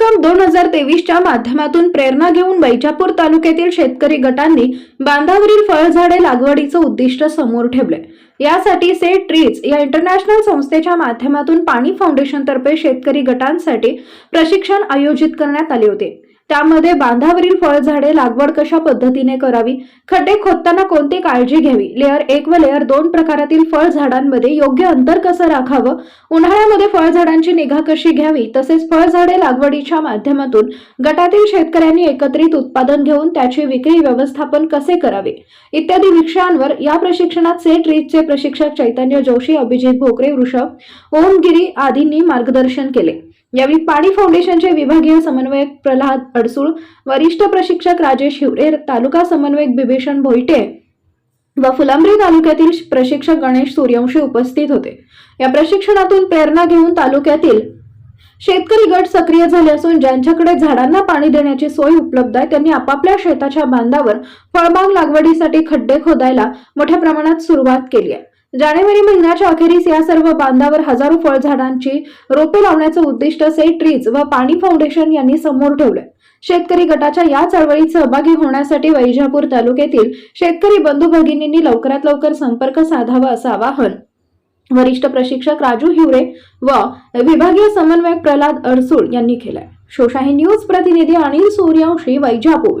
Cup दोन हजार तेवीसच्या माध्यमातून प्रेरणा घेऊन वैजापूर तालुक्यातील शेतकरी गटांनी बांधावरील फळझाडे लागवडीचं उद्दिष्ट समोर ठेवले यासाठी सेट ट्रीज या इंटरनॅशनल संस्थेच्या माध्यमातून पाणी फाउंडेशन तर्फे शेतकरी गटांसाठी प्रशिक्षण आयोजित करण्यात आले होते. त्यामध्ये बांधावरील फळझाडे लागवड कशा पद्धतीने करावी? खड्डे खोदताना कोणती काळजी घ्यावी? लेअर एक व लेअर दोन प्रकारातील फळझाडांमध्ये योग्य अंतर कसं राखावं? उन्हाळ्यामध्ये फळझाडांची निगा कशी घ्यावी? तसेच फळझाडे लागवडीच्या माध्यमातून गटातील शेतकऱ्यांनी एकत्रित उत्पादन घेऊन त्याची विक्री व्यवस्थापन कसे करावे? इत्यादी विषयांवर या प्रशिक्षणात सेट रीचचे प्रशिक्षक चैतन्य जोशी अभिजित भोकरे वृषभ ओमगिरी आदींनी मार्गदर्शन केले. यावेळी पाणी फाउंडेशनचे विभागीय समन्वयक प्रल्हाद अडसूळ वरिष्ठ प्रशिक्षक राजेश हिवरे तालुका समन्वयक बिभीषण भोईटे व फुलंब्री तालुक्यातील प्रशिक्षक गणेश सूर्यवंशी उपस्थित होते. या प्रशिक्षणातून प्रेरणा घेऊन तालुक्यातील शेतकरी गट सक्रिय झाले असून ज्यांच्याकडे झाडांना पाणी देण्याची सोय उपलब्ध आहे त्यांनी आपापल्या शेताच्या बांधावर फळबाग लागवडीसाठी खड्डे खोदायला मोठ्या प्रमाणात सुरुवात केली आहे. जानेवारी महिन्याच्या अखेरीस या सर्व बांधावर हजारो फळझाडांची रोपे लावण्याचं उद्दिष्ट सेट ट्रीज व पाणी फाउंडेशन यांनी समोर ठेवलंय. शेतकरी गटाच्या या चळवळीत सहभागी होण्यासाठी वैजापूर तालुक्यातील शेतकरी बंधू भगिनींनी लवकरात लवकर संपर्क साधावा असं आवाहन. वरिष्ठ प्रशिक्षक राजू हिवरे व विभागीय समन्वयक प्रल्हाद अडसूळ यांनी केलंय. शोशाही न्यूज प्रतिनिधी अनिल सूर्यवंशी वैजापूर.